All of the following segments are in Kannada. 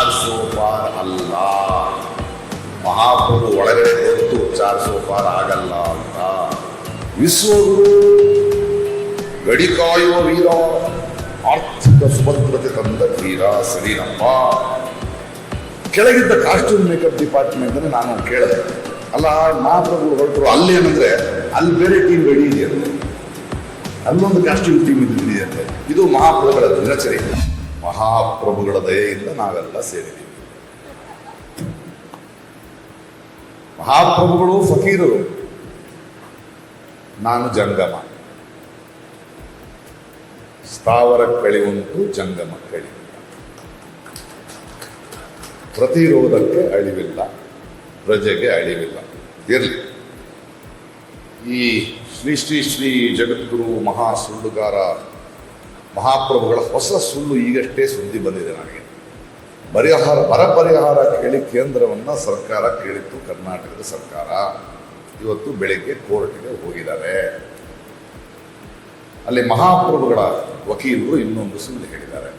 ಚಾರ್ ಸೋಪಾರ್ ಅಲ್ಲ. ಮಹಾಪ್ರಭು ಒಳಗಡೆ ಗೊತ್ತು ಚಾರ್ ಸೋಪಾರ್ ಆಗಲ್ಲ ಅಂತ. ವಿಶ್ವಗುರು, ಗಡಿ ಕಾಯುವ ವೀರ, ಆರ್ಥಿಕ ಸುಭದ್ರತೆ ತಂದ ವೀರ ಸರಿನಪ್ಪ ಕೆಳಗಿದ್ದ ಕಾಸ್ಟ್ಯೂಮ್ ಮೇಕಪ್ ಡಿಪಾರ್ಟ್ಮೆಂಟ್ ಅಂದ್ರೆ ನಾನು ಕೇಳಿದೆ. ಅಲ್ಲ, ಮಹಾಪ್ರಭು ಹೊರಟರು ಅಲ್ಲಿ ಏನಂದ್ರೆ, ಅಲ್ಲಿ ಬೇರೆ ಟೀಮ್ ರೆಡಿ ಇದೆಯಂತೆ. ಅಲ್ಲೊಂದು ಕಾಸ್ಟ್ಯೂಮ್ ಟೀಮ್ ಅಂತ. ಇದು ಮಹಾಪ್ರಭುಗಳ ದಿನಚರಿ ಮಹಾಪ್ರಭುಗಳ ದಯೆಯಿಂದ ನಾವೆಲ್ಲ ಸೇರಿದ್ದೀವಿ. ಮಹಾಪ್ರಭುಗಳು ಫಕೀರು ನಾನು ಜಂಗಮ. ಸ್ಥಾವರ ಕಳಿ ಉಂಟು, ಜಂಗಮ ಕಳಿ. ಪ್ರತಿರೋಧಕ್ಕೆ ಅಳಿವಿಲ್ಲ ಪ್ರಜೆಗೆ ಅಳಿವಿಲ್ಲ. ಇರಲಿ. ಈ ಶ್ರೀ ಶ್ರೀ ಶ್ರೀ ಜಗದ್ಗುರು ಮಹಾ ಸುಳ್ಳುಗಾರ ಮಹಾಪ್ರಭುಗಳ ಹೊಸ ಸುಳ್ಳು ಈಗಷ್ಟೇ ಸುದ್ದಿ ಬಂದಿದೆ ನನಗೆ. ಪರಿಹಾರ ಬರ ಪರಿಹಾರ ಕೇಳಿ ಕೇಂದ್ರವನ್ನು ಸರ್ಕಾರ ಕೇಳಿತ್ತು, ಕರ್ನಾಟಕದ ಸರ್ಕಾರ. ಇವತ್ತು ಬೆಳಗ್ಗೆ ಕೋರ್ಟ್ಗೆ ಹೋಗಿದ್ದಾರೆ. ಅಲ್ಲಿ ಮಹಾಪ್ರಭುಗಳ ವಕೀಲರು ಇನ್ನೊಂದು ಸುಳ್ಳು ಹೇಳಿದ್ದಾರೆ.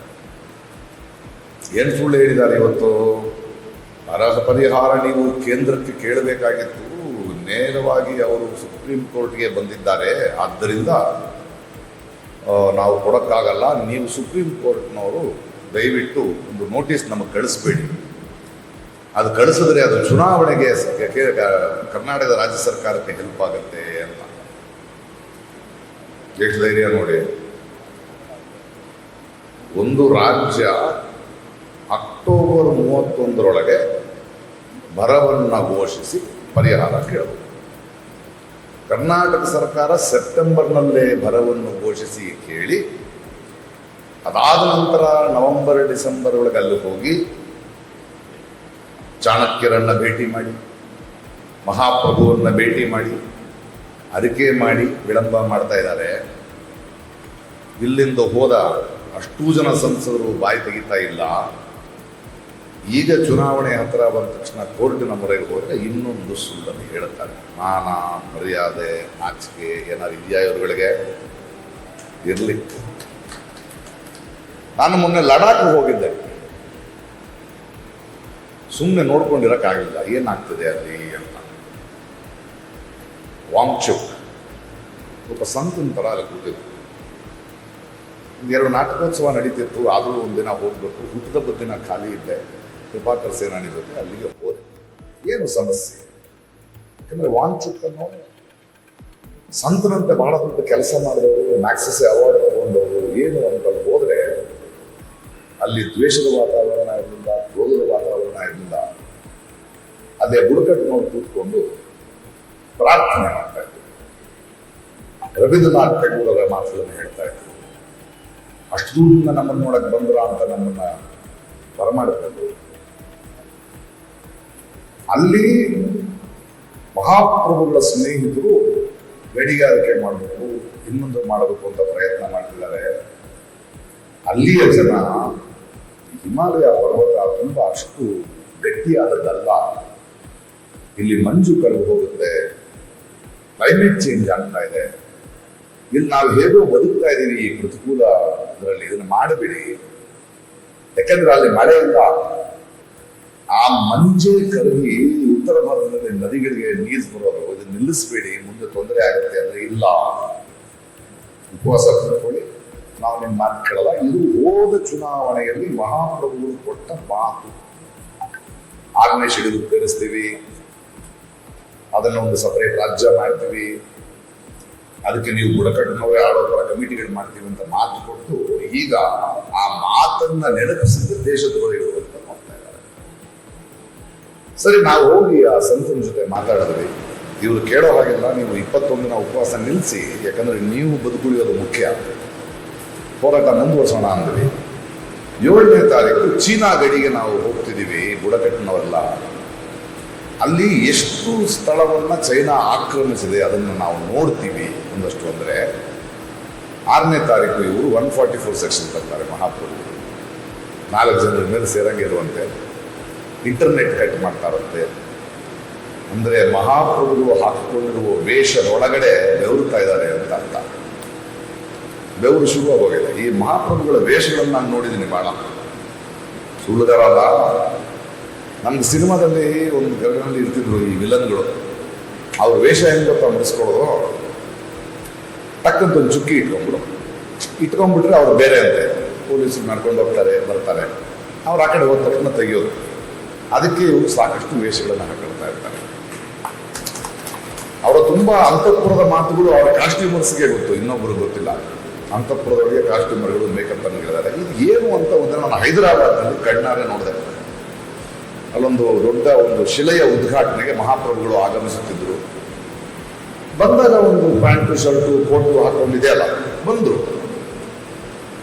ಏನು ಸುಳ್ಳು ಹೇಳಿದ್ದಾರೆ ಇವತ್ತು? ಅರ್ಹ ಪರಿಹಾರ ನೀವು ಕೇಂದ್ರಕ್ಕೆ ಕೇಳಬೇಕಾಗಿತ್ತು. ನೇರವಾಗಿ ಅವರು ಸುಪ್ರೀಂ ಕೋರ್ಟ್ಗೆ ಬಂದಿದ್ದಾರೆ. ಆದ್ದರಿಂದ ನಾವು ಕೊಡೋಕ್ಕಾಗಲ್ಲ, ನೀವು ಸುಪ್ರೀಂ ಕೋರ್ಟ್ನವರು ದಯವಿಟ್ಟು ಒಂದು ನೋಟಿಸ್ ನಮಗೆ ಕಳಿಸ್ಬೇಡಿ. ಅದು ಕಳಿಸಿದ್ರೆ ಅದು ಚುನಾವಣೆಗೆ ಕರ್ನಾಟಕದ ರಾಜ್ಯ ಸರ್ಕಾರಕ್ಕೆ ಹೆಲ್ಪ್ ಆಗುತ್ತೆ ಅಂತ. ಎಷ್ಟು ಧೈರ್ಯ ನೋಡಿ. ಒಂದು ರಾಜ್ಯ ಅಕ್ಟೋಬರ್ ಮೂವತ್ತೊಂದರೊಳಗೆ ಬರವನ್ನು ಘೋಷಿಸಿ ಪರಿಹಾರ ಕೇಳಬೇಕು. ಕರ್ನಾಟಕ ಸರ್ಕಾರ ಸೆಪ್ಟೆಂಬರ್ನಲ್ಲೇ ಬರವನ್ನು ಘೋಷಿಸಿ ಕೇಳಿ, ಅದಾದ ನಂತರ ನವೆಂಬರ್, ಡಿಸೆಂಬರ್ ಒಳಗೆ ಅಲ್ಲಿ ಹೋಗಿ ಚಾಣಕ್ಯರನ್ನ ಭೇಟಿ ಮಾಡಿ, ಮಹಾಪ್ರಭುವನ್ನ ಭೇಟಿ ಮಾಡಿ ಅದಕ್ಕೆ ಮಾಡಿ ವಿಳಂಬ ಮಾಡ್ತಾ ಇದ್ದಾರೆ. ಇಲ್ಲಿಂದ ಹೋದ ಅಷ್ಟೂ ಜನ ಸಂಸದರು ಬಾಯಿ ತೆಗಿತಾ ಇಲ್ಲ. ಈಗ ಚುನಾವಣೆ ಹತ್ರ ಬಂದ ತಕ್ಷಣ ಕೋರ್ಟಿನ ಮೊರೆಗೆ ಹೋದರೆ ಇನ್ನೊಂದು ಸುಳ್ಳನ್ನು ಹೇಳುತ್ತಾರೆ. ಮಾನ, ಮರ್ಯಾದೆ, ನಾಚಿಕೆ ಏನಾದ್ರು ಇದೆಯಾ ಇವರುಗಳಿಗೆ? ಇರಲಿ. ನಾನು ಮೊನ್ನೆ ಲಡಾಖ್ ಹೋಗಿದ್ದೆ. ಸುಮ್ಮನೆ ನೋಡ್ಕೊಂಡಿರಕ್ಕಾಗಿಲ್ಲ ಏನಾಗ್ತದೆ ಅಲ್ಲಿ ಅಂತ. ವಾಂಗ್ಚುಕ್. ಒಬ್ಬ ಸಂತನ ಥರ ಅಲ್ಲಿ ಕೂತಿದ್ರು ಎರಡು ನಾಟಕೋತ್ಸವ ನಡೀತಿತ್ತು. ಆದರೂ ಒಂದಿನ ಹೋಗ್ಬೇಕು. ಹುಟ್ಟಿದ ದಿನ ಖಾಲಿ ಇದ್ದೆ. ಕೃಪಾಕರ್ ಸೇನಾನಿ ಜೊತೆ ಅಲ್ಲಿಗೆ ಹೋದೆ. ಏನು ಸಮಸ್ಯೆ? ಯಾಕಂದರೆ ವಾಂಚುಕ್ ಅನ್ನೋ ಸಂತನಂತೆ ಬಹಳ ದೊಡ್ಡ ಕೆಲಸ ಮಾಡಿದವರು ಮ್ಯಾಕ್ಸಸ್ ಅವಾರ್ಡ್ ತಗೊಂಡವರು ಏನು ಅಂತ ಹೋದರೆ, ಅಲ್ಲಿ ದ್ವೇಷದ ವಾತಾವರಣ ಇರಲಿಲ್ಲ ಕ್ರೋಧದ ವಾತಾವರಣ ಇರಲಿಲ್ಲ. ಅದೇ ಬುಡಕಟ್ಟು ನೋಡಿ ಕೂತ್ಕೊಂಡು ಪ್ರಾರ್ಥನೆ ಮಾಡ್ತಾ ಇದ್ರು ರವೀಂದ್ರನಾಥ್ ಟೆಗೋರರ ಮಾತುಗಳನ್ನು ಹೇಳ್ತಾ ಇದ್ರು ಅಷ್ಟು ದೂರದಿಂದ ನಮ್ಮನ್ನು ನೋಡಕ್ ಬಂದ್ರ ಅಂತ ನಮ್ಮನ್ನ ಬರಮಾಡಿಕೊಂಡು ಅಲ್ಲಿ ಮಹಾಪ್ರಭುಗಳ ಸ್ನೇಹಿತರು ಗಡಿಗಾರಿಕೆ ಮಾಡಬೇಕು, ಇನ್ನೊಂದು ಮಾಡಬೇಕು ಅಂತ ಪ್ರಯತ್ನ ಮಾಡ್ತಿದ್ದಾರೆ. ಅಲ್ಲಿಯ ಜನ ಹಿಮಾಲಯ ಪರ್ವತ ತುಂಬ ಅಷ್ಟು ಗಟ್ಟಿಯಾದದ್ದಲ್ಲ. ಇಲ್ಲಿ ಮಂಜು ಕಳೆದು ಹೋಗುತ್ತೆ. ಕ್ಲೈಮೇಟ್ ಚೇಂಜ್ ಆಗ್ತಾ ಇದೆ. ಇಲ್ಲಿ ನಾವು ಹೇಗೋ ಬದುಕ್ತಾ ಇದ್ದೀವಿ ಈ ಪ್ರತಿಕೂಲ ಇದರಲ್ಲಿ. ಇದನ್ನು ಮಾಡಬೇಡಿ. ಯಾಕಂದ್ರೆ ಅಲ್ಲಿ ಮಳೆ ಇಲ್ಲ. ಆ ಮಂಜೆ ಕರಗಿ ಉತ್ತರ ಭಾರತದಲ್ಲಿ ನದಿಗಳಿಗೆ ನೀರು ಬರೋದು ಇದನ್ನ ನಿಲ್ಲಿಸಬೇಡಿ, ಮುಂದೆ ತೊಂದರೆ ಆಗುತ್ತೆ ಅಂದ್ರೆ ಇಲ್ಲ. ಉಪವಾಸ ಕೂತ್ಕೊಳ್ಳಿ ನಾವು ನಿಮ್ಮ ಮಾತು ಕೇಳಲ್ಲ. ಇದು ಹೋದ ಚುನಾವಣೆಯಲ್ಲಿ ಮಹಾಪ್ರಭುಗಳು ಕೊಟ್ಟ ಮಾತು. ಆರನೇ ಶೆಡ್ಯೂಲ್ ಸೇರಿಸ್ತೀವಿ ಅದನ್ನ ಒಂದು ಸಪರೇಟ್ ರಾಜ್ಯ ಮಾಡ್ತೀವಿ. ಅದಕ್ಕೆ ನೀವು ಬುಡಕಟ್ಟಿನವರೇ ಆಡೋ ಥರ ಕಮಿಟಿಗಳು ಮಾಡ್ತೀವಿ ಅಂತ ಮಾತು ಕೊಟ್ಟು ಈಗ ಆ ಮಾತನ್ನ ನೆನಪಿಸಿದ ದೇಶದವರು ಇದ್ದಾರೆ ಸರಿ, ನಾವು ಹೋಗಿ ಆ ಸಂತನ ಜೊತೆ ಮಾತಾಡಿದ್ವಿ ಇವರು ಕೇಳೋ ಹಾಗೆಲ್ಲ, ನೀವು ಇಪ್ಪತ್ತೊಂದಿನ ಉಪವಾಸ ನಿಲ್ಲಿಸಿ ಯಾಕಂದರೆ ನೀವು ಬದುಕುಳಿಯೋದು ಮುಖ್ಯ. ಹೋರಾಟ ಮುಂದುವರ್ಸೋಣ ಅಂದ್ವಿ. ಏಳನೇ ತಾರೀಕು ಚೀನಾ ಗಡಿಗೆ ನಾವು ಹೋಗ್ತಿದ್ದೀವಿ, ಬುಡಕಟ್ಟಿನವರೆಲ್ಲ. ಅಲ್ಲಿ ಎಷ್ಟು ಸ್ಥಳವನ್ನು ಚೈನಾ ಆಕ್ರಮಿಸಿದೆ ಅದನ್ನು ನಾವು ನೋಡ್ತೀವಿ ಒಂದಷ್ಟು ಅಂದರೆ. ಆರನೇ ತಾರೀಕು ಇವರು ಒನ್ ಫಾರ್ಟಿ ಫೋರ್ ಸೆಕ್ಷನ್ ಬರ್ತಾರೆ ಮಹಾಪುರ ನಾಲ್ಕು ಜನರ ಮೇಲೆ ಸೇರಂಗೆ ಇರುವಂತೆ. ಇಂಟರ್ನೆಟ್ ಕಟ್ ಮಾಡ್ತಾರಂತೆ. ಅಂದರೆ ಮಹಾಪ್ರಭುಗಳು ಹಾಕಿಕೊಂಡಿರುವ ವೇಷದೊಳಗಡೆ ಬೆವರುತ್ತಾ ಇದ್ದಾರೆ ಅಂತ ಅರ್ಥ. ಬೆವರು ಶುರುವಾಗೋಗಿದೆ. ಈ ಮಹಾಪ್ರಭುಗಳ ವೇಷಗಳನ್ನು ನಾನು ನೋಡಿದ್ದೀನಿ ಭಾಳ ಸುಳ್ಳುಗಾರಲ್ಲ ನಮ್ಮ ಸಿನಿಮಾದಲ್ಲಿ ಒಂದು ಗಗನಲ್ಲಿ ಇರ್ತಿದ್ರು ಈ ವಿಲನ್ಗಳು. ಅವ್ರ ವೇಷ ಹೆಂಗ ಮುಡಿಸ್ಕೊಳ್ಳೋದು ಟಕ್ಕಂತ ಒಂದು ಚುಕ್ಕಿ ಇಟ್ಕೊಂಡ್ಬಿಡು. ಇಟ್ಕೊಂಡ್ಬಿಟ್ರೆ ಅವ್ರು ಬೇರೆ ಅಂತೆ. ಪೊಲೀಸ್ ನಡ್ಕೊಂಡು ಹೋಗ್ತಾರೆ, ಬರ್ತಾರೆ. ಅವ್ರು ಆ ಕಡೆ ಹೋದ ತಕ್ಷಣ ತೆಗಿಯೋದು. ಅದಕ್ಕೆ ಇವರು ಸಾಕಷ್ಟು ವೇಷಗಳನ್ನು ಹಾಕೊಳ್ತಾ ಇರ್ತಾರೆ. ಅವರ ತುಂಬಾ ಅಂತಃಪುರದ ಮಾತುಗಳು ಅವರ ಕಾಸ್ಟ್ಯೂಮರ್ಸ್ಗೆ ಗೊತ್ತು ಇನ್ನೊಬ್ಬರು ಗೊತ್ತಿಲ್ಲ. ಅಂತಃಪುರದೊಳಗೆ ಕಾಸ್ಟ್ಯೂಮರ್ಗಳು ಮೇಕಪ್ ಅನ್ನು ಹೇಳಿದ್ದಾರೆ ಇದು ಏನು ಅಂತ ಒಂದು ನಾನು ಹೈದರಾಬಾದ್ನಲ್ಲಿ ಕಣ್ಣಾರೆ ನೋಡಿದೆ. ಅಲ್ಲೊಂದು ದೊಡ್ಡ ಒಂದು ಶಿಲೆಯ ಉದ್ಘಾಟನೆಗೆ ಮಹಾಪ್ರಭುಗಳು ಆಗಮಿಸುತ್ತಿದ್ದರು. ಬಂದಾಗ ಒಂದು ಪ್ಯಾಂಟು, ಶರ್ಟು, ಕೋಟು ಹಾಕೊಂಡಿದೆ ಅಲ್ಲ, ಬಂದರು.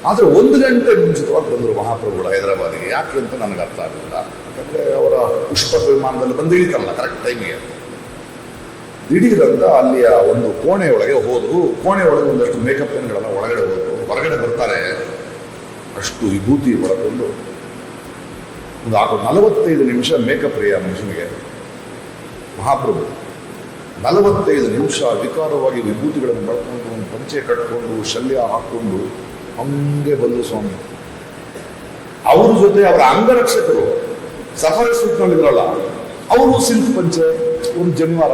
ಆದರೆ ಒಂದು ಗಂಟೆ ಮುಂಚಿತವಾಗಿ ಬಂದರು ಮಹಾಪ್ರಭುಗಳು ಹೈದರಾಬಾದಿಗೆ. ಯಾಕೆ ಅಂತ ನನಗೆ ಅರ್ಥ ಆಗಲಿಲ್ಲ. ಯಾಕಂದರೆ ಅವರ ಪುಷ್ಪ ವಿಮಾನದಲ್ಲಿ ಬಂದು ಇಳಿತಲ್ಲ ಕರೆಕ್ಟ್ ಟೈಮಿಗೆ ದಿಢೀರಂತ ಅಲ್ಲಿಯ ಒಂದು ಕೋಣೆಯೊಳಗೆ ಹೋದರು. ಕೋಣೆಯೊಳಗೆ ಒಂದಷ್ಟು ಮೇಕಪ್ ಪೆನ್ಗಳನ್ನು ಒಳಗಡೆ ಹೋದರು. ಹೊರಗಡೆ ಬರ್ತಾರೆ. ಅಷ್ಟು ವಿಭೂತಿ ಹೊರಕೊಂಡು ಒಂದು ಆಗ ನಲವತ್ತೈದು ನಿಮಿಷ ಮೇಕಪ್ ರೀ ಆ ಮನುಷ್ಯನಿಗೆ. ಮಹಾಪ್ರಭು, ನಲವತ್ತೈದು ನಿಮಿಷ ವಿಕಾರವಾಗಿ ವಿಭೂತಿಗಳನ್ನು ಬಳಕೊಂಡು ಪಂಚೆ ಕಟ್ಕೊಂಡು ಶಲ್ಯ ಹಾಕೊಂಡು ಹಂಗೆ ಬಂದು ಸ್ವಾಮಿ. ಅವ್ರ ಜೊತೆ ಅವರ ಅಂಗರಕ್ಷಕರು, ಸಫಾರಿ ಸೂಟ್ನಲ್ಲಿದ್ರಲ್ಲ ಅವರು ಸಿಲ್ಕ್ ಪಂಚೆ ಒಂದು ಜನಿವಾರ.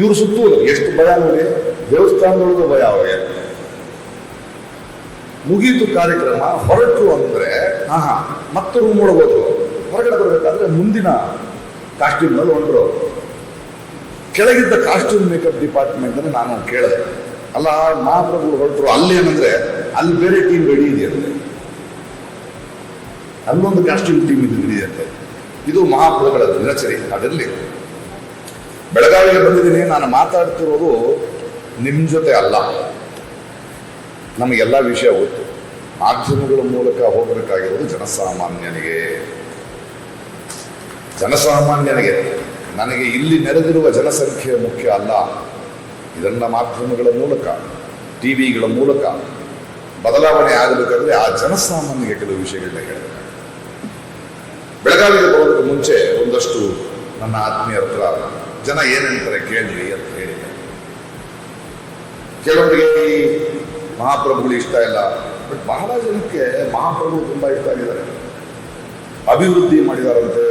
ಇವರು ಸುತ್ತೂರು ಎಷ್ಟು ಭಯ ನೋಡಿ, ದೇವಸ್ಥಾನದೊಳಗೆ ಭಯ ಅವರಿಗೆ. ಮುಗೀತು ಕಾರ್ಯಕ್ರಮ, ಹೊರಟು ಅಂದ್ರೆ ಹಾ ಹಾ ಮತ್ತೆ ರೂಮ್ ಹೋದ್ರು ಹೊರಗಡೆ ಬರಬೇಕಾದ್ರೆ ಮುಂದಿನ ಕಾಸ್ಟ್ಯೂಮ್ನಲ್ಲಿ ಒಂದ್ರು ಕೆಳಗಿದ್ದ ಕಾಸ್ಟ್ಯೂಮ್ ಮೇಕಪ್ ಡಿಪಾರ್ಟ್ಮೆಂಟ್ ಅಂದ್ರೆ ನಾನು ಕೇಳಿದೆ. ಅಲ್ಲ ಮಹಾಪ್ರಭು ಹೊರಟರು. ಅಲ್ಲಿ ಏನಂದ್ರೆ ಅಲ್ಲಿ ಬೇರೆ ಟೀಮ್ ರೆಡಿ ಇದೆಯಂತೆ ಅಲ್ಲೊಂದು ಕಾಸ್ಟ್ಯೂಮ್ ಟೀಮ್ ಇದೆಯಂತೆ ಇದು ಮಹಾಪ್ರಭುಗಳ ದಿನಚರಿ, ಅದರಲ್ಲಿ. ಬೆಳಗಾವಿಗೆ ಬಂದಿದ್ದೀನಿ, ನಾನು ಮಾತಾಡ್ತಿರೋದು ನಿಮ್ಮ ಜೊತೆ ಅಲ್ಲ. ನಮಗೆಲ್ಲ ವಿಷಯ ಗೊತ್ತು. ಮಾಧ್ಯಮಗಳ ಮೂಲಕ ಹೋಗಬೇಕಾಗಿರೋದು ಜನಸಾಮಾನ್ಯನಿಗೆ. ಜನಸಾಮಾನ್ಯನಿಗೆ. ನನಗೆ ಇಲ್ಲಿ ನೆರೆದಿರುವ ಜನಸಂಖ್ಯೆ ಮುಖ್ಯ ಅಲ್ಲ. ಇದನ್ನ ಮಾಧ್ಯಮಗಳ ಮೂಲಕ ಟಿವಿಗಳ ಮೂಲಕ. ಬದಲಾವಣೆ ಆಗಬೇಕಾದ್ರೆ ಆ ಜನಸಾಮಾನ್ಯರಿಗೆ ಕೆಲವು ವಿಷಯಗಳನ್ನ ಹೇಳಬೇಕು. ಬೆಳಗಾವಿಗೆ ಬರೋದಕ್ಕೆ ಮುಂಚೆ ಒಂದಷ್ಟು ನನ್ನ ಆತ್ಮೀಯರ ಹತ್ರ ಜನ ಏನಂತಾರೆ ಕೇಳ್ರಿ ಅಂತ ಹೇಳಿದೆ ಕೆಲವರಿಗೆ ಈ ಮಹಾಪ್ರಭುಗಳು ಇಷ್ಟ ಇಲ್ಲ, ಬಟ್ ಬಹಳ ಜನಕ್ಕೆ ಮಹಾಪ್ರಭು ತುಂಬಾ ಇಷ್ಟ ಆಗಿದ್ದಾರೆ. ಅಭಿವೃದ್ಧಿ ಮಾಡಿದಾರಂತೆ,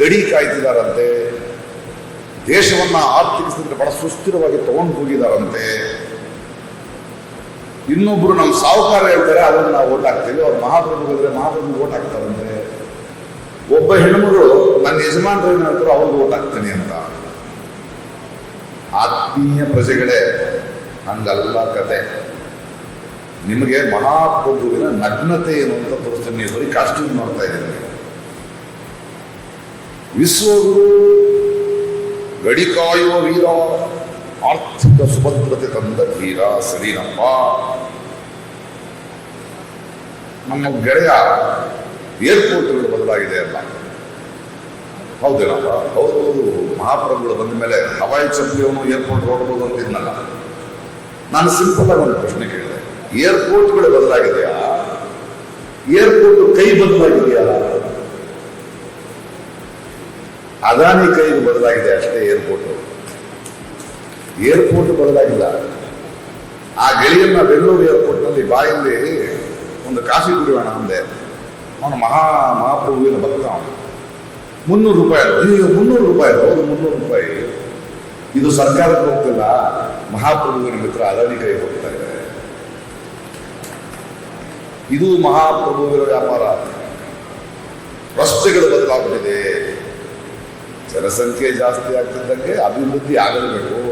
ಗಡಿ ಕಾಯ್ತಿದಾರಂತೆ, ದೇಶವನ್ನ ಆರ್ಥಿಕ ಸ್ಥಿತಿ ಬಹಳ ಸುಸ್ಥಿರವಾಗಿ ತಗೊಂಡು ಹೋಗಿದಾರಂತೆ. ಇನ್ನೊಬ್ರು ನಮ್ಮ ಸಾಹುಕಾರ ಹೇಳ್ತಾರೆ, ಅದನ್ನು ನಾವು ಓಟ್ ಹಾಕ್ತೀವಿ. ಅವ್ರು ಮಹಾಪ್ರಭುಗಳಿದ್ರೆ ಮಹಾಪ್ರಭು ಓಟ್ ಹಾಕ್ತಾರಂತೆ. ಒಬ್ಬ ಹೆಣ್ಮಗಳು ನನ್ನ ಯಜಮಾನ್ರು ಏನು ಹೇಳ್ತಾರೋ ಅವ್ರಿಗೆ ಓಟ್ ಹಾಕ್ತೀನಿ ಅಂತ. ಆತ್ಮೀಯ ಪ್ರಜೆಗಳೇ, ಹಂಗಲ್ಲ ಕತೆ. ನಿಮಗೆ ಮಹಾಪ್ರಭುವಿನ ನಗ್ನತೆ ಏನು ಅಂತ ತೋರಿಸ್ತೀನಿ. ನೀವು ಬರೀ ಕಾಸ್ಟ್ಯೂಮ್ ನೋಡ್ತಾ ಇದ್ದೀನಿ ವಿಶ್ವಗುರು ಗಡಿ ಕಾಯುವ ವೀರ. ಆರ್ಥಿಕ ಸುಭದ್ರತೆ ತಂದ ಧೀರ ಸರಿನಪ್ಪ. ನಮ್ಮ ಗೆಳೆಯ ಏರ್ಪೋರ್ಟ್ಗಳು ಬದಲಾಗಿದೆ ಅಲ್ಲ. ಹೌದೇನಪ್ಪ ಹೌದು ಹೌದು. ಮಹಾಪ್ರಭುಗಳು ಬಂದ ಮೇಲೆ ಹವಾಯಿ ಚಂಪಿಯವನು ಏರ್ಪೋರ್ಟ್ ಹೊರಡ್ಬೋದು ಅಂತಿದ್ನಲ್ಲ. ನಾನು ಸಿಂಪಲ್ ಆಗಿ ಒಂದು ಪ್ರಶ್ನೆ ಕೇಳಿದೆ. ಏರ್ಪೋರ್ಟ್ಗಳು ಬದಲಾಗಿದೆಯಾ? ಏರ್ಪೋರ್ಟ್ ಕೈ ಬದಲಾಗಿದೆಯಾ? ಅದಾನಿ ಕೈಗೆ ಬದಲಾಗಿದೆ ಅಷ್ಟೇ ಏರ್ಪೋರ್ಟ್. ಏರ್ಪೋರ್ಟ್ ಬದಲಾಗಿಲ್ಲ. ಆ ಗೆಳೆಯನ್ನ ಬೆಂಗಳೂರು ಏರ್ಪೋರ್ಟ್ನಲ್ಲಿ ಬಾಯಲ್ಲಿ ಒಂದು ಕಾಫಿ ಕುಡಿಯೋಣ ಅಂದೆ. ಅವನು ಮಹಾ ಮಹಾಪ್ರಭುವಿನ ಭಕ್ತ ಅವನು. ಮುನ್ನೂರು ರೂಪಾಯಿ ಅಯ್ಯೋ, ಮುನ್ನೂರು ರೂಪಾಯಿ ಹೌದು, ಮುನ್ನೂರು ರೂಪಾಯಿ. ಇದು ಸರ್ಕಾರಕ್ಕೆ ಹೋಗ್ತಿಲ್ಲ, ಮಹಾಪ್ರಭುವಿನ ಮಿತ್ರ ಅದಾನಿ ಕೈ ಹೋಗ್ತಾ ಇದೆ ಇದು ಮಹಾಪ್ರಭುವಿನ ವ್ಯಾಪಾರ. ರಸ್ತೆಗಳು ಬದಲಾಗುತ್ತಿದೆ ಜನಸಂಖ್ಯೆ ಜಾಸ್ತಿ ಆಗ್ತಿದ್ದಂಗೆ ಅಭಿವೃದ್ಧಿ ಆಗಲೇಬೇಕು.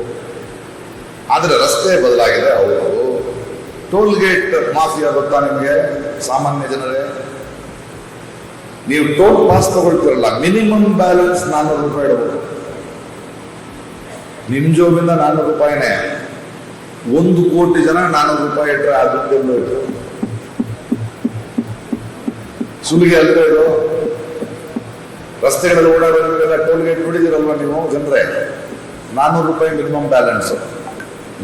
ಆದರೆ ರಸ್ತೆ ಬದಲಾಗಿದೆ ಅವರು ಟೋಲ್ ಗೇಟ್ ಮಾಫಿಯಾ ಗೊತ್ತಾ ನಿಮಗೆ, ಸಾಮಾನ್ಯ ಜನರೇ? ನೀವು ಟೋಲ್ ಪಾಸ್ ತಗೊಳ್ತಿರಲ್ಲ, ಮಿನಿಮಮ್ ಬ್ಯಾಲೆನ್ಸ್ ನಾನ್ನೂರು ರೂಪಾಯಿ ಇಡಬೇಕು ನಿಮ್ ಜೋಬಿಂದ ನಾನ್ನೂರು ರೂಪಾಯಿನೇ. ಒಂದು ಕೋಟಿ ಜನ ನಾನ್ನೂರು ರೂಪಾಯಿ ಇಟ್ಟರೆ ಆ ದುಡ್ಡು ಸುಲಿಗೆ ಅಲ್ವೇ ಇದು ರಸ್ತೆಗಳಲ್ಲಿ ಓಡಾಡೋರಿಗೆಲ್ಲ ಟೋಲ್ ಗೇಟ್ ನೋಡಿದಿರಲ್ವಾ ನೀವು, ಜನರೇ? ನಾನ್ನೂರು ರೂಪಾಯಿ ಮಿನಿಮಮ್ ಬ್ಯಾಲೆನ್ಸ್.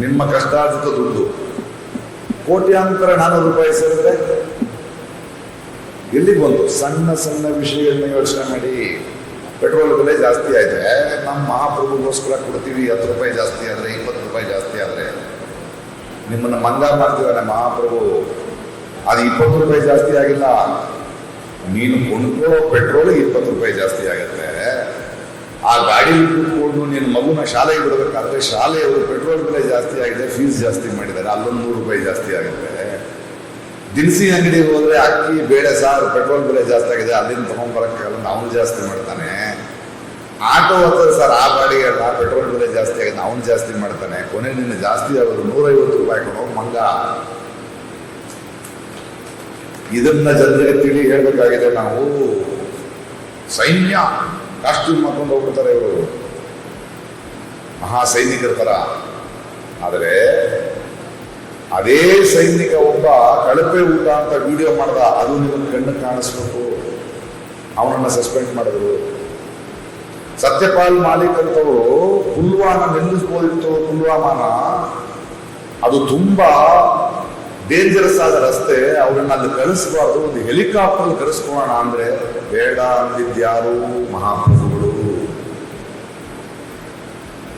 ನಿಮ್ಮ ಕಷ್ಟಾರ್ಜಿತ ದುಡ್ಡು. ಕೋಟ್ಯಾಂತರ ನಾನೂರು ರೂಪಾಯಿ ಸೇರಿದ್ರೆ ಎಲ್ಲಿಗೆ ಬಂತು? ಸಣ್ಣ ಸಣ್ಣ ವಿಷಯಗಳನ್ನ ಯೋಚನೆ ಮಾಡಿ. ಪೆಟ್ರೋಲ್ ಬೆಲೆ ಜಾಸ್ತಿ ಆಯ್ತು? ನಮ್ಮ ಮಹಾಪ್ರಭುಗೋಸ್ಕರ ಕೊಡ್ತೀವಿ ಹತ್ತು ರೂಪಾಯಿ ಜಾಸ್ತಿ ಆದರೆ, ಇಪ್ಪತ್ತು ರೂಪಾಯಿ ಜಾಸ್ತಿ ಆದರೆ. ನಿಮ್ಮನ್ನು ಮಂಗ ಮಾಡ್ತಿದ್ದಾರೆ ಮಹಾಪ್ರಭು. ಅದು ಇಪ್ಪತ್ತು ರೂಪಾಯಿ ಜಾಸ್ತಿ ಆಗಿಲ್ಲ. ನೀನು ಕೊಂಡ್ಕೊಳ್ಳೋ ಪೆಟ್ರೋಲ್ ಇಪ್ಪತ್ತು ರೂಪಾಯಿ ಜಾಸ್ತಿ ಆಗುತ್ತೆ. ಆ ಗಾಡಿಲಿ ನಿನ್ನ ಮಗುನ ಶಾಲೆಗೆ ಬಿಡಬೇಕಾದ್ರೆ ಶಾಲೆಯವರು ಪೆಟ್ರೋಲ್ ಬೆಲೆ ಜಾಸ್ತಿ ಆಗಿದೆ ಫೀಸ್ ಜಾಸ್ತಿ ಮಾಡಿದ್ದಾರೆ. ಅಲ್ಲೊಂದು ನೂರು ರೂಪಾಯಿ ಜಾಸ್ತಿ ಆಗುತ್ತೆ. ದಿನಸಿ ಅಂಗಡಿಗೆ ಹೋದರೆ ಅಕ್ಕಿ, ಬೇಳೆ, ಸಾರು ಪೆಟ್ರೋಲ್ ಬೆಲೆ ಜಾಸ್ತಿ ಆಗಿದೆ, ಅಲ್ಲಿಂದ ಅಲ್ಲಿ ಅವನು ಜಾಸ್ತಿ ಮಾಡ್ತಾನೆ. ಆಟೋ ಹತ್ತಿರ ಸರ್, ಆ ಬಾಡಿಗೆ ಅಲ್ಲ ಪೆಟ್ರೋಲ್ ಬೆಲೆ ಜಾಸ್ತಿ ಆಗಿದೆ, ಅವನು ಜಾಸ್ತಿ ಮಾಡ್ತಾನೆ. ಕೊನೆ ನಿನ್ನ ಜಾಸ್ತಿ ಆಗೋದು ನೂರೈವತ್ತು ರೂಪಾಯಿ ಕೊಡೋ ಮಂಗ. ಇದನ್ನ ಜನರಿಗೆ ತಿಳಿ ಹೇಳಬೇಕಾಗಿದೆ ನಾವು. ಸೈನ್ಯ ಕಾಸ್ಟ್ಯೂಮ್ ಹಾಕೊಂಡು ಹೋಗ್ಬಿಡ್ತಾರೆ ಇವರು. ಮಹಾ ಸೈನಿಕರ ತರ ಆದರೆ ಅದೇ ಸೈನಿಕ ಒಬ್ಬ ಕಳಪೆ ಊಟ ಅಂತ ವಿಡಿಯೋ ಮಾಡ್ದ, ಅದು ನಿಮಗೆ ಕಣ್ಣು ಕಾಣಿಸ್ಬೇಕು. ಅವನನ್ನ ಸಸ್ಪೆಂಡ್ ಮಾಡಿದ್ರು. ಸತ್ಯಪಾಲ್ ಮಾಲಿಕ್ ಅಂತವರು ಪುಲ್ವಾಮ ನಿಲ್ಲಿಸ್ಬೋದಿತ್ತು, ಪುಲ್ವಾಮಾನ. ಅದು ತುಂಬಾ ಡೇಂಜರಸ್ ಆದ ರಸ್ತೆ, ಅವ್ರನ್ನ ಅಲ್ಲಿ ಕರೆಸಬಾರ್ದು, ಒಂದು ಹೆಲಿಕಾಪ್ಟರ್ ಕರೆಸ್ಕೊಳ್ಳೋಣ ಅಂದ್ರೆ ಬೇಡ ಅಂದಿದ್ಯಾರು ಮಹಾಪ್ರಭುಗಳು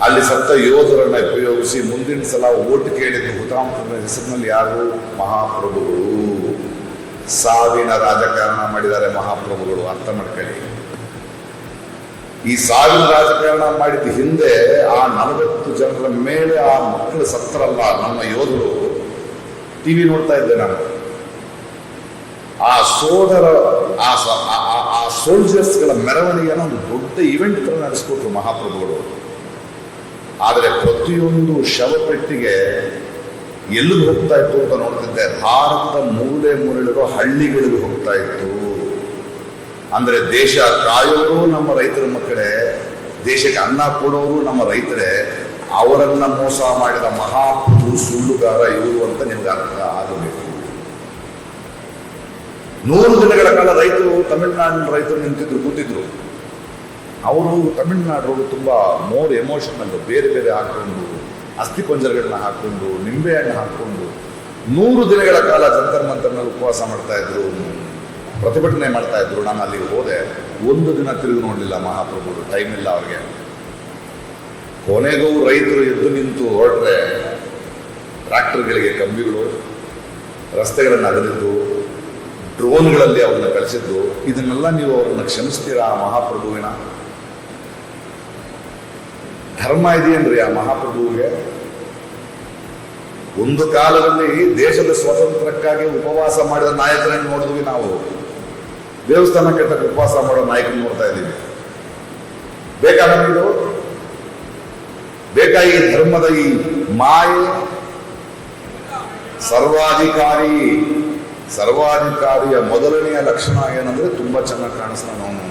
ಅಲ್ಲಿ ಸತ್ತ ಯೋಧರನ್ನ ಉಪಯೋಗಿಸಿ ಮುಂದಿನ ಸಲ ಓಟ್ ಕೇಳಿದ ಹುತಾಂಶದ ಹೆಸರಿನಲ್ಲಿ ಯಾರು? ಮಹಾಪ್ರಭುಗಳು. ಸಾವಿನ ರಾಜಕಾರಣ ಮಾಡಿದ್ದಾರೆ ಮಹಾಪ್ರಭುಗಳು, ಅರ್ಥ ಮಾಡ್ಕೊಳ್ಳಿ. ಈ ಸಾವಿನ ರಾಜಕಾರಣ ಮಾಡಿದ ಹಿಂದೆ ಆ ನಲವತ್ತು ಜನರ ಮೇಲೆ ಆ ಮಕ್ಕಳು ಸತ್ತರಲ್ಲ ನಮ್ಮ ಯೋಧರು. ಟಿವಿ ನೋಡ್ತಾ ಇದ್ದೆ ನಾನು. ಆ ಸೋದರ, ಆ ಆ- ಸೋಲ್ಜರ್ಸ್ಗಳ ಮೆರವಣಿಗೆಯನ್ನು ಒಂದು ದೊಡ್ಡ ಇವೆಂಟ್ ನಡೆಸ್ಕೊಟ್ರು ಮಹಾಪ್ರಭುಗಳು. ಆದರೆ ಪ್ರತಿಯೊಂದು ಶವಪೆಟ್ಟಿಗೆ ಎಲ್ಲಿಗೆ ಹೋಗ್ತಾ ಇತ್ತು ಅಂತ ನೋಡ್ತಿದ್ದೆ. ಭಾರತದ ಮೂಲೆ ಮೂಲೆಗಳಿರೋ ಹಳ್ಳಿಗಳಿಗೆ ಹೋಗ್ತಾ ಇತ್ತು. ಅಂದ್ರೆ ದೇಶ ಕಾಯೋರು ನಮ್ಮ ರೈತರ ಮಕ್ಕಳೇ, ದೇಶಕ್ಕೆ ಅನ್ನ ಕೊಡೋರು ನಮ್ಮ ರೈತರೇ, ಅವರನ್ನ ಮೋಸ ಮಾಡಿದ ಮಹಾಪುರು ಸುಳ್ಳುಗಾರ ಇವರು ಅಂತ ನಿಮ್ಗೆ ಅರ್ಥ ಆಗಬೇಕು. ನೂರು ದಿನಗಳ ಕಾಲ ರೈತರು, ತಮಿಳುನಾಡಿನ ರೈತರು ನಿಂತಿದ್ರು, ಕೂತಿದ್ರು. ಅವರು ತಮಿಳ್ನಾಡು ತುಂಬ ಮೋರ್ ಎಮೋಷನಲ್ ಬೇರೆ ಬೇರೆ ಹಾಕೊಂಡು ಅಸ್ಥಿಪಂಜರಗಳನ್ನ ಹಾಕೊಂಡು, ನಿಂಬೆಹಣ್ಣು ಹಾಕ್ಕೊಂಡು ನೂರು ದಿನಗಳ ಕಾಲ ಜಂತರ್ ಮಂತರ್ನಲ್ಲಿ ಉಪವಾಸ ಮಾಡ್ತಾ ಇದ್ರು, ಪ್ರತಿಭಟನೆ ಮಾಡ್ತಾ ಇದ್ರು. ನಾನು ಅಲ್ಲಿಗೆ ಹೋದೆ. ಒಂದು ದಿನ ತಿರುಗಿ ನೋಡಲಿಲ್ಲ ಮಹಾಪ್ರಭುರು ಟೈಮ್ ಇಲ್ಲ ಅವ್ರಿಗೆ. ಕೊನೆಗೂ ರೈತರು ಎದ್ದು ನಿಂತು ಹೊರಟ್ರೆ ಟ್ರ್ಯಾಕ್ಟರ್ಗಳಿಗೆ ಕಂಬಿಗಳು, ರಸ್ತೆಗಳನ್ನು ಅಗಲಿದ್ದು ಡ್ರೋನ್ಗಳಲ್ಲಿ ಅವ್ರನ್ನ ಕಳಿಸಿದ್ದು. ಇದನ್ನೆಲ್ಲ ನೀವು ಅವ್ರನ್ನ ಕ್ಷಮಿಸ್ತೀರಾ ಮಹಾಪ್ರಭುವಿನ? ಧರ್ಮ ಇದೆಯೇನ್ರಿ ಆ ಮಹಾಪ್ರಭುವಿಗೆ? ಒಂದು ಕಾಲದಲ್ಲಿ ದೇಶದ ಸ್ವಾತಂತ್ರ್ಯಕ್ಕಾಗಿ ಉಪವಾಸ ಮಾಡಿದ ನಾಯಕರನ್ನು ನೋಡಿದ್ವಿ ನಾವು. ದೇವಸ್ಥಾನ ಕೆಟ್ಟ ಉಪವಾಸ ಮಾಡೋ ನಾಯಕರನ್ನು ನೋಡ್ತಾ ಇದ್ದೀವಿ. ಬೇಕಾ ನಮಗಿದು ಬೇಕಾ ಈ ಧರ್ಮದ ಈ ಮಾಯೆ? ಸರ್ವಾಧಿಕಾರಿ, ಸರ್ವಾಧಿಕಾರಿಯ ಮೊದಲನೆಯ ಲಕ್ಷಣ ಏನಂದ್ರೆ ತುಂಬಾ ಚೆನ್ನಾಗಿ ಕಾಣಿಸ್ತಾನೆ ಅವನು.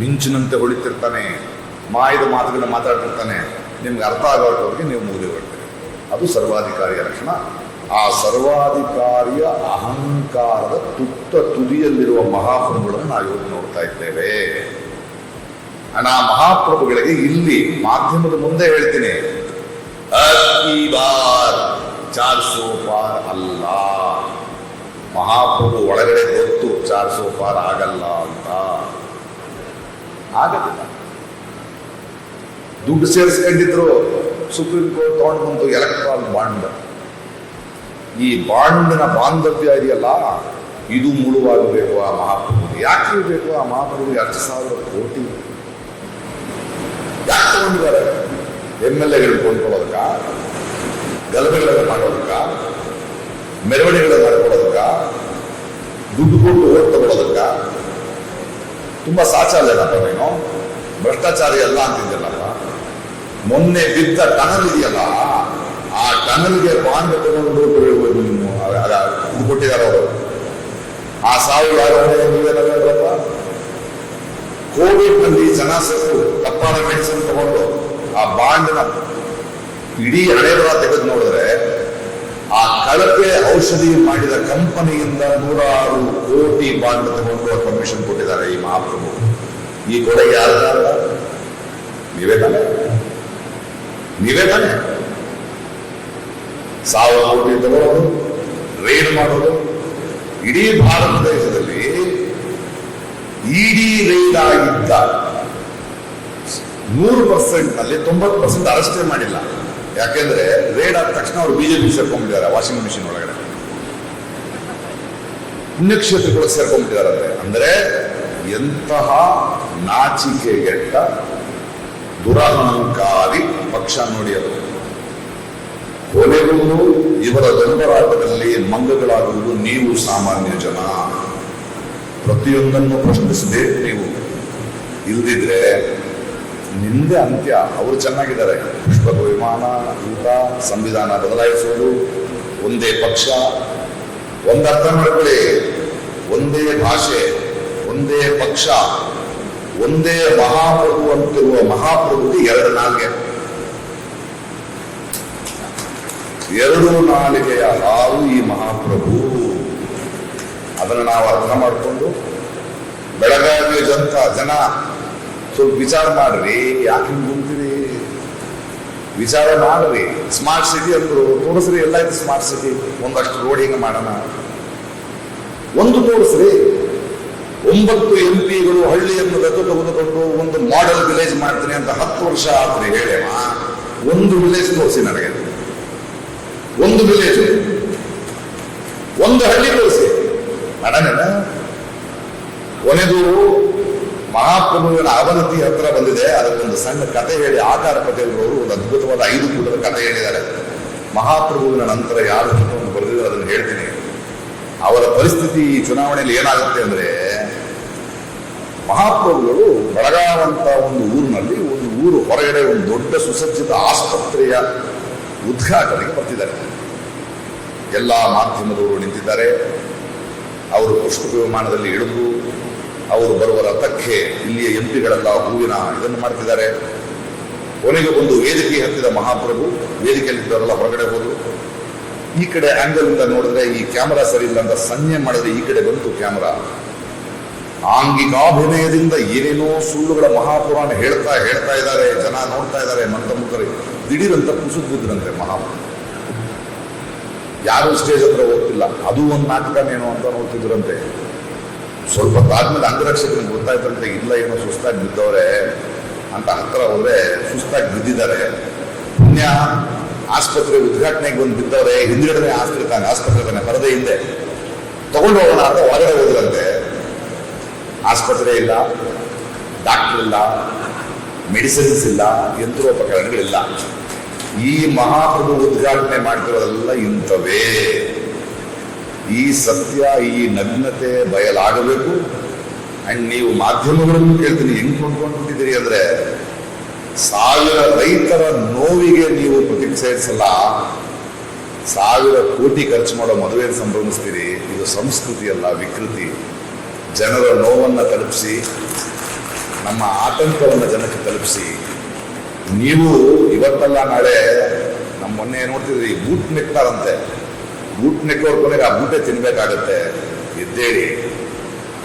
ಮಿಂಚಿನಂತೆ ಹೊಳಿತಿರ್ತಾನೆ. ಮಾಯದ ಮಾತುಗಳನ್ನ ಮಾತಾಡ್ತಿರ್ತಾನೆ, ನಿಮ್ಗೆ ಅರ್ಥ ಆಗೋಟವ್ರಿಗೆ ನೀವು ಮುಗಿದು ಅದು ಸರ್ವಾಧಿಕಾರಿಯ ಲಕ್ಷಣ. ಆ ಸರ್ವಾಧಿಕಾರಿಯ ಅಹಂಕಾರದ ತುತ್ತ ತುದಿಯಲ್ಲಿರುವ ಮಹಾಪ್ರಭುಗಳನ್ನು ನಾವು ಇವತ್ತು ನೋಡ್ತಾ ಇದ್ದೇವೆ. ಅಣ್ಣ ಮಹಾಪ್ರಭುಗಳಿಗೆ ಇಲ್ಲಿ ಮಾಧ್ಯಮದ ಮುಂದೆ ಹೇಳ್ತೀನಿ. ಬಾರ್ ಚಾರ್ ಸೋ ಪಾರ್ ಅಲ್ಲ. ಮಹಾಪ್ರಭು ಒಳಗಡೆ ಗೊತ್ತು ಚಾರ್ ಸೋ ಆಗಲ್ಲ ಅಂತ. ಆಗಲಿಲ್ಲ ದುಡ್ಡು ಸೇರಿಸ್ಕೊಂಡಿದ್ರು ಸುಪ್ರೀಂ ಕೋರ್ಟ್ ತಗೊಂಡು ಬಂತು ಎಲೆಕ್ಟ್ರಾಲ್ ಬಾಂಡ್ ಈ ಬಾಂಡ್ನ ಬಾಂಧವ್ಯ ಇದೆಯಲ್ಲ, ಇದು ಮುಳುವಾಗಬೇಕು ಆ ಮಹಾಪ್ರಭು ಯಾಕೆ ಬೇಕು ಆ ಮಹಾಪ್ರಭು ಎರಡು ಸಾವಿರ ಕೋಟಿ. ಯಾಕೆ ತಗೊಂಡಿದ್ದಾರೆ? ಎಂ ಎಲ್ ಎಗಳು ಕೊಂಡ್ಕೊಳ್ಳೋದಕ್ಕ, ಗಲಭೆಗಳನ್ನ ಮಾಡೋದಕ್ಕ, ಮೆರವಣಿಗೆಗಳನ್ನ ಮಾಡ್ಕೊಳ್ಳೋದಕ್ಕ, ದುಡ್ಡು ಕೊಟ್ಟು ಓಟ್ ತಗೊಳ್ಳೋದಕ್ಕ. ತುಂಬಾ ಸಾಚ ಏನು ನೀನು ಭ್ರಷ್ಟಾಚಾರಿ ಅಲ್ಲ ಅಂತಿದ್ದಲ್ಲಪ್ಪ ಮೊನ್ನೆ ಬಿದ್ದ ಟನಲ್ ಇದೆಯಲ್ಲ, ಆ ಟನಲ್ಗೆ ಬಾಂಡ್ ತಗೊಂಡು ಇದು ಕೊಟ್ಟಿದ್ದಾರೆ ಅವರು. ಆ ಸಾವು ಯಾರು ನೀವೇನಲ್ಲಪ್ಪ ಕೋವಿಡ್ನಲ್ಲಿ ಜನ ಸತ್ತು ತಪ್ಪಾದ ಮೆಡಿಸಿನ್ ತಗೊಂಡು ಆ ಬಾಂಡ್ನ ಇಡೀ ಹಣೆಬರ ತೆಗೆದು ನೋಡಿದ್ರೆ, ಆ ಕಳಪೆ ಔಷಧಿ ಮಾಡಿದ ಕಂಪನಿಯಿಂದ ನೂರಾರು ಕೋಟಿ ಬಾಂಡ್ ತಗೊಂಡು ಪರ್ಮಿಷನ್ ಕೊಟ್ಟಿದ್ದಾರೆ ಈ ಮಹಾಪ್ರಭು. ಈ ಕೊಡೆಗೆ ಯಾರು ನೀವೇ ನೀವೇ ತಾನೆ ಸಾವಿರ ಕೋಟಿ ತಗೊಳ್ಳೋದು ರೇಡ್ ಮಾಡೋದು. ಇಡೀ ಭಾರತ ದೇಶದಲ್ಲಿ ಇಡೀ ರೇಡ್ ಆಗಿದ್ದ ನೂರು ಪರ್ಸೆಂಟ್ ಅಲ್ಲಿ ತೊಂಬತ್ತು ಪರ್ಸೆಂಟ್ ಅರೆಸ್ಟೇ ಮಾಡಿಲ್ಲ. ಯಾಕೆಂದ್ರೆ ರೇಡ್ ಆದ ತಕ್ಷಣ ಅವ್ರು ಬಿಜೆಪಿ ಸೇರ್ಕೊಂಡ್ಬಿಟ್ಟಿದ್ದಾರೆ ವಾಷಿಂಗ್ ಮಿಷಿನ್ ಒಳಗಡೆ. ಪುಣ್ಯಕ್ಷೇತ್ರಗಳು ಸೇರ್ಕೊಂಡಿದ್ದಾರೆ ಅಂದ್ರೆ ಎಂತಹ ನಾಚಿಕೆಗೆಟ್ಟ ದುರಹಂಕಾರಿ ಪಕ್ಷ ನೋಡಿ ಅದು. ಕೊನೆಗೂ ಇವರ ದಂಡರಾಟದಲ್ಲಿ ಮಂಗಗಳಾಗುವುದು ನೀವು ಸಾಮಾನ್ಯ ಜನ. ಪ್ರತಿಯೊಂದನ್ನು ಪ್ರಶ್ನಿಸಬೇಕು ನೀವು. ಇಲ್ದಿದ್ರೆ ನಿಂದೆ ಅಂತ್ಯ. ಅವರು ಚೆನ್ನಾಗಿದ್ದಾರೆ. ಪುಷ್ಪಕ ವಿಮಾನ, ಊಟ, ಸಂವಿಧಾನ ಬದಲಾಯಿಸೋದು ಒಂದೇ ಪಕ್ಷ. ಒಂದರ್ಥ ಮಾಡ್ಕೊಳ್ಳಿ. ಒಂದೇ ಭಾಷೆ, ಒಂದೇ ಪಕ್ಷ. ಒಂದೇ ಮಹಾಪ್ರಭು ಅಂತಿರುವ ಮಹಾಪ್ರಭುಗೆ ಎರಡು ನಾಲ್ಗೆ. ಎರಡು ನಾಲಿಗೆಯ ಹಾವು ಈ ಮಹಾಪ್ರಭು. ಅದನ್ನು ನಾವು ಅರ್ಥ ಮಾಡಿಕೊಂಡು ಬೆಳಗಾವಿ ಜನತ ಜನ ಸ್ವಲ್ಪ ವಿಚಾರ ಮಾಡ್ರಿ, ಯಾಕೆ ಗುಂತೀರಿ ವಿಚಾರ ಮಾಡ್ರಿ. ಸ್ಮಾರ್ಟ್ ಸಿಟಿ ಅಂದ್ರು ತೋರಿಸ್ರಿ, ಎಲ್ಲ ಐತಿ ಸ್ಮಾರ್ಟ್ ಸಿಟಿ ಒಂದಷ್ಟು ರೋಡ್ ಹಿಂಗೆ ಮಾಡೋಣ. ಒಂದು ತೋರಿಸ್ರಿ. ಒಂಬತ್ತು ಎಂ ಪಿಗಳು ಹಳ್ಳಿಯನ್ನು ದತ್ತು ತೆಗೆದುಕೊಂಡು ಒಂದು ಮಾಡೆಲ್ ವಿಲೇಜ್ ಮಾಡ್ತೀನಿ ಅಂತ ಹತ್ತು ವರ್ಷ ಆದ್ರೆ ಹೇಳೇವ? ಒಂದು ವಿಲೇಜ್ ತೋರಿಸಿ ನನಗೆ. ಒಂದು ವಿಲೇಜ್ ಒಂದು ಹಳ್ಳಿ ತೋರಿಸಿ. ಮಾಡ ಕೊನೆದು ಮಹಾಪ್ರಭುವಿನ ಅವನತಿ ಹತ್ರ ಬಂದಿದೆ. ಅದಕ್ಕೊಂದು ಸಣ್ಣ ಕತೆ ಹೇಳಿ. ಆಕಾರ ಪಟೇಲ್ರವರು ಒಂದು ಅದ್ಭುತವಾದ ಐದು ಕೂಟದ ಕತೆ ಹೇಳಿದ್ದಾರೆ. ಮಹಾಪ್ರಭುವಿನ ನಂತರ ಯಾರು ಬರೆದಿದ್ದಾರೆ ಅದನ್ನು ಹೇಳ್ತೀನಿ. ಅವರ ಪರಿಸ್ಥಿತಿ ಚುನಾವಣೆಯಲ್ಲಿ ಏನಾಗುತ್ತೆ ಅಂದ್ರೆ ಮಹಾಪ್ರಭುಗಳು ಬೆಳಗಾವಂತ ಒಂದು ಊರಿನಲ್ಲಿ, ಒಂದು ಊರು ಹೊರಗಡೆ ಒಂದು ದೊಡ್ಡ ಸುಸಜ್ಜಿತ ಆಸ್ಪತ್ರೆಯ ಉದ್ಘಾಟನೆಗೆ ಬರ್ತಿದ್ದಾರೆ. ಎಲ್ಲ ಮಾಧ್ಯಮದವರು ನಿಂತಿದ್ದಾರೆ. ಅವರು ಪುಷ್ಪ ವಿಮಾನದಲ್ಲಿ ಇಳಿದು, ಅವರು ಬರುವ ರಥಕ್ಕೆ ಇಲ್ಲಿಯ ಎಂಪಿಗಳೆಲ್ಲ ಹೂವಿನ ಇದನ್ನು ಮಾಡ್ತಿದ್ದಾರೆ ಕೊನೆಗೆ ಒಂದು ವೇದಿಕೆ ಹತ್ತಿದ ಮಹಾಪ್ರಭು, ವೇದಿಕೆಯಲ್ಲಿದ್ದವರೆಲ್ಲ ಹೊರಗಡೆ ಹೋದರು. ಈ ಕಡೆ ಆಂಗಲ್ ಇಂದ ನೋಡಿದ್ರೆ ಈ ಕ್ಯಾಮರಾ ಸರಿ ಇಲ್ಲ ಅಂತ ಸಂಜೆ ಮಾಡಿದ್ರೆ ಈ ಕಡೆ ಬಂತು ಕ್ಯಾಮರಾ ಆಂಗಿಕಾಭಿನಯದಿಂದ ಏನೇನೋ ಸುಳ್ಳುಗಳ ಮಹಾಪುರಾಣ ಹೇಳ್ತಾ ಹೇಳ್ತಾ ಇದ್ದಾರೆ, ಜನ ನೋಡ್ತಾ ಇದ್ದಾರೆ ಮಂತ್ರಮುಖರು ದಿಢೀರಂತ ಕುಸಿದು ಬಿದ್ರಂತೆ ಮಹಾಪ್ರಭು ಯಾರು ಸ್ಟೇಜ್ ಹತ್ರ ಓದ್ತಿಲ್ಲ. ಅದು ಒಂದು ನಾಟಕನೇನೋ ಅಂತ ನೋಡ್ತಿದ್ರಂತೆ. ಸ್ವಲ್ಪ ಹೊತ್ತಾದ್ಮೇಲೆ ಅಂಗರಕ್ಷಕನಿಗೆ ಗೊತ್ತಾಯ್ತಂತೆ, ಇಲ್ಲ ಏನೋ ಸುಸ್ತಾಗಿ ಬಿದ್ದವ್ರೆ ಅಂತ ಹತ್ರ ಹೋದ್ರೆ ಸುಸ್ತಾಗಿ ಬಿದ್ದಿದ್ದಾರೆ. ಪುಣ್ಯ ಆಸ್ಪತ್ರೆ ಉದ್ಘಾಟನೆಗೆ ಬಂದು ಬಿದ್ದವ್ರೆ ಹಿಂದ್ಗಡೆ ಆಸ್ಪತ್ರೆ ತಾನೆ ಆಸ್ಪತ್ರೆ ತಾನೆ ಪರದೆ ಹಿಂದೆ ತಗೊಂಡು ಹೋಗೋಣ ಅಂತ ಹೊರಗಡೆ ಹೋದ್ರಂತೆ. ಆಸ್ಪತ್ರೆ ಇಲ್ಲ ಡಾಕ್ಟರ್ ಇಲ್ಲ ಮೆಡಿಸಿನ್ಸ್ ಇಲ್ಲ ಯಂತ್ರೋಪಕರಣಗಳಿಲ್ಲ ಈ ಮಹಾಪ್ರಭು ಉದ್ಘಾಟನೆ ಮಾಡ್ತಿರೋದೆಲ್ಲ ಇಂಥವೇ. ಈ ಸತ್ಯ, ಈ ನಗ್ನತೆ ಬಯಲಾಗಬೇಕು. ಅಂಡ್ ನೀವು ಮಾಧ್ಯಮಗಳನ್ನು ಕೇಳ್ತೀನಿ, ಹೆಂಗ್ ಕೊಂಡ್ಕೊಂಡ್ಬಿಟ್ಟಿದ್ದೀರಿ ಅಂದ್ರೆ, ಸಾವಿರ ರೈತರ ನೋವಿಗೆ ನೀವು ಪ್ರತಿಕ್ರಿಯಿಸಲ್ಲ ಸಾವಿರ ಕೋಟಿ ಖರ್ಚು ಮಾಡೋ ಮದುವೆ ಸಂಭ್ರಮಿಸ್ತೀರಿ. ಇದು ಸಂಸ್ಕೃತಿ ಅಲ್ಲ, ವಿಕೃತಿ. ಜನರ ನೋವನ್ನು ತಲುಪಿಸಿ, ನಮ್ಮ ಆತಂಕವನ್ನು ಜನಕ್ಕೆ ತಲುಪಿಸಿ, ನೀವು ಇವತ್ತಲ್ಲ ನಾಳೆ ನಮ್ಮ ಮೊನ್ನೆ ನೋಡ್ತಿದ್ರಿ, ಬೂಟ್ ನೆಕ್ತಾರಂತೆ. ಬೂಟ್ ಕೊನೆಗೆ ಆ ಬೂಟೆ ತಿನ್ಬೇಕಾಗತ್ತೆ. ಎದ್ದೇಳಿ.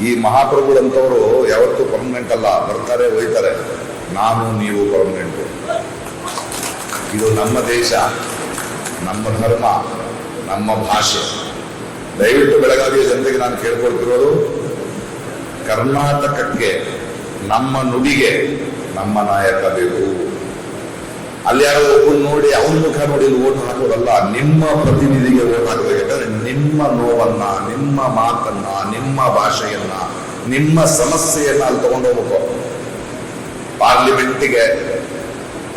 ಈ ಮಹಾಪ್ರಭುಗಳಂತವರು ಯಾವತ್ತೂ ಪರ್ಮನೆಂಟ್ ಅಲ್ಲ, ಬರ್ತಾರೆ, ಹೋಯ್ತಾರೆ. ನಾನು, ನೀವು ಪರ್ಮನೆಂಟು. ಇದು ನಮ್ಮ ದೇಶ, ನಮ್ಮ ಧರ್ಮ, ನಮ್ಮ ಭಾಷೆ. ದಯವಿಟ್ಟು ಬೆಳಗಾವಿಯ ಜನತೆಗೆ ನಾನು ಕೇಳ್ಕೊಳ್ತಿರೋದು ಕರ್ನಾಟಕಕ್ಕೆ ನಮ್ಮ ನುಡಿಗೆ ನಮ್ಮ ನಾಯಕ ಬೇಕು. ಅಲ್ಲಿ ಯಾರೋ ಒಬ್ಬ ನೋಡಿ ಅವನ ಮುಖ ನೋಡಿ ಓಟ್ ಹಾಕೋದಲ್ಲ, ನಿಮ್ಮ ಪ್ರತಿನಿಧಿಗೆ ಓಟ್ ಹಾಕಬೇಕು ನಿಮ್ಮ ನೋವನ್ನ, ನಿಮ್ಮ ಮಾತನ್ನ, ನಿಮ್ಮ ಭಾಷೆಯನ್ನ, ನಿಮ್ಮ ಸಮಸ್ಯೆಯನ್ನ ಅಲ್ಲಿ ತಗೊಂಡೋಗ್ಬೇಕು ಪಾರ್ಲಿಮೆಂಟಿಗೆ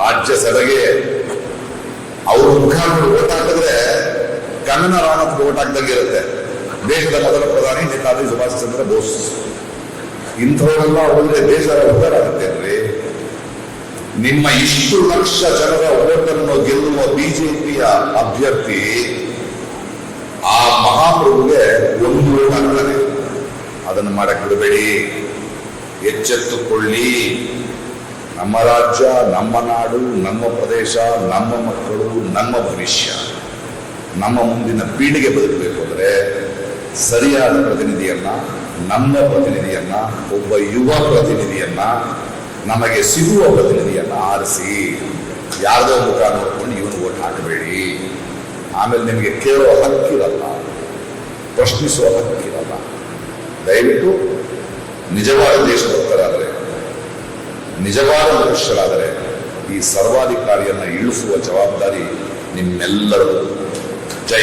ರಾಜ್ಯಸಭೆಗೆ ಅವ್ರ ಮುಖ ನೋಡಿ ಓಟ್ ಹಾಕಿದ್ರೆ ಕಣ್ಣನ ರಾಮತ್ ಓಟ್ ಹಾಕ್ದಂಗೆ ಇರುತ್ತೆ. ದೇಶದ ಮೊದಲ ಪ್ರಧಾನಿ ನೇತಾಜಿ ಸುಭಾಷ್ ಚಂದ್ರ ಬೋಸ್. ಇಂಥವರೆಲ್ಲ ಹೋದ್ರೆ ಆಗುತ್ತೆ ಅಲ್ರಿ ನಿಮ್ಮ ಇಷ್ಟು ಲಕ್ಷ ಜನರ ಓಟನ್ನು ಗೆಲ್ಲುವ ಬಿಜೆಪಿಯ ಅಭ್ಯರ್ಥಿ ಆ ಮಹಾಪ್ರಭುಗೆ ಒಂದು ಓಟ್ ಅದನ್ನು ಮಾಡಕ್ ಬಿಡಬೇಡಿ. ಎಚ್ಚೆತ್ತುಕೊಳ್ಳಿ. ನಮ್ಮ ರಾಜ್ಯ, ನಮ್ಮ ನಾಡು, ನಮ್ಮ ಪ್ರದೇಶ, ನಮ್ಮ ಮಕ್ಕಳು, ನಮ್ಮ ಭವಿಷ್ಯ. ನಮ್ಮ ಮುಂದಿನ ಪೀಳಿಗೆ ಬದುಕಬೇಕು ಅಂದರೆ ಸರಿಯಾದ ಪ್ರತಿನಿಧಿಯನ್ನ ನಮ್ಮ ಪ್ರತಿನಿಧಿಯನ್ನ, ಒಬ್ಬ ಯುವ ಪ್ರತಿನಿಧಿಯನ್ನ, ನಮಗೆ ಸಿಗುವ ಪ್ರತಿನಿಧಿಯನ್ನ ಆರಿಸಿ, ಯಾರದೋ ಮುಖ ನೋಡ್ಕೊಂಡು ಇವನು ಓಟ್ ಹಾಕಬೇಡಿ. ಆಮೇಲೆ ನಿಮಗೆ ಕೇಳೋ ಹಕ್ಕಿರಲ್ಲ, ಪ್ರಶ್ನಿಸುವ ಹಕ್ಕಿರಲ್ಲ. ದಯವಿಟ್ಟು ನಿಜವಾದ ದೇಶಭಕ್ತರಾದರೆ, ನಿಜವಾದ ಮನುಷ್ಯರಾದರೆ, ಈ ಸರ್ವಾಧಿಕಾರಿಯನ್ನು ಇಳಿಸುವ ಜವಾಬ್ದಾರಿ ನಿಮ್ಮೆಲ್ಲರೂ ಜೈ